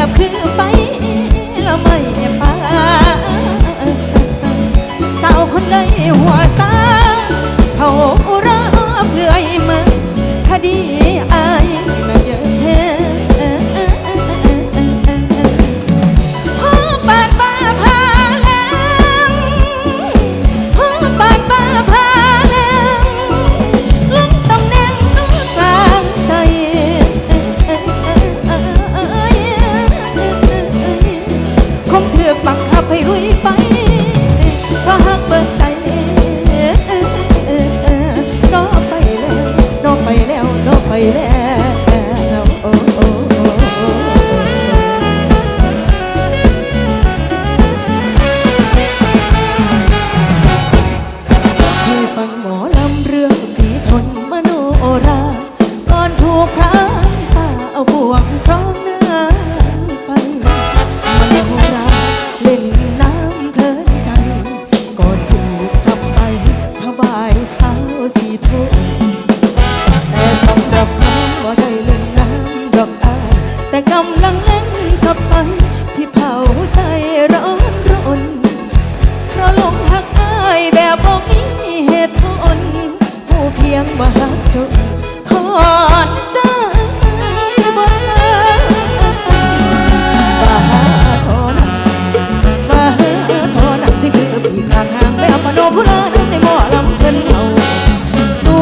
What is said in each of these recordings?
ยบคือไฟ ถอนใจบ่บ้าทอนัาทอนสิคือผีข้างทางไปอาปนโนผู้เลิศในหม้อลำเพิ่นเอาสู้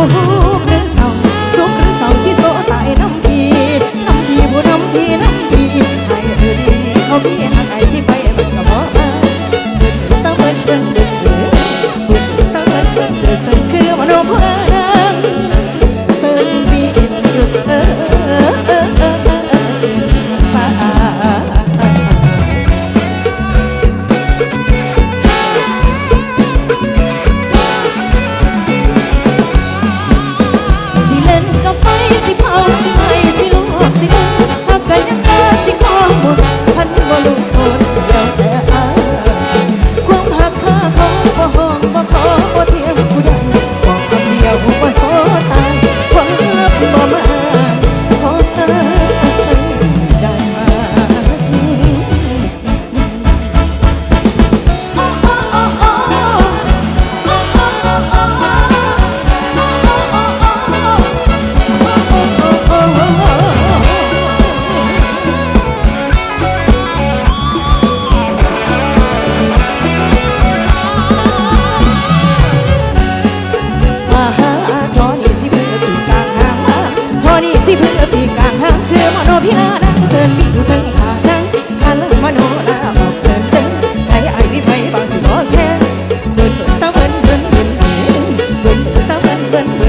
หรือเศร้าสู้หรือเศร้าสิโซตาน้ำพีน้ำพีผู้น้ำพีน้ำพีให้เธอดีเขาพีย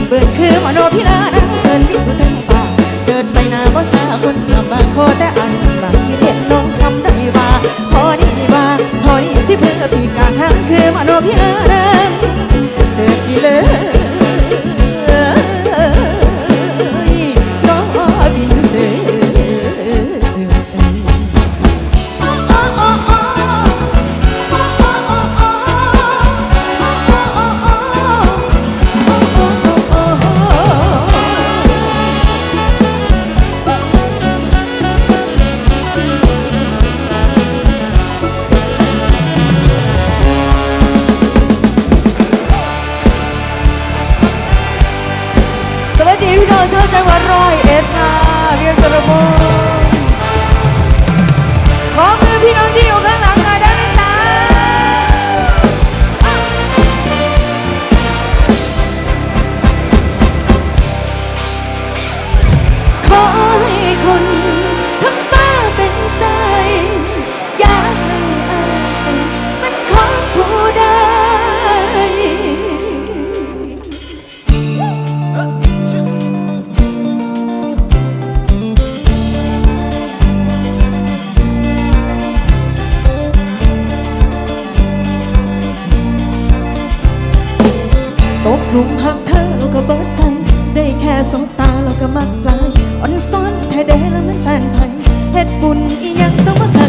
เบิ่งคือมโนพิลานังเสินวิ่งทั้งป่าเจิดไปนาบ่สาคนลำบากโคแต่อันบางที่เด็ดลงซ้ำได้ว่าพอดีว่าพอดีสิเพื่อปีกาทางคือมโนพิลานังเจิดกี่เลิศ ดีพี่น้องเชื่อใจว่าร้อยเอ็ดค่ะเรียกกระโม สองตาเราก็มักลายอ่อนซ้อนไทยแดงแล้วมันแฟนไทยเฮ็ดบุญอีหยังสมบัติ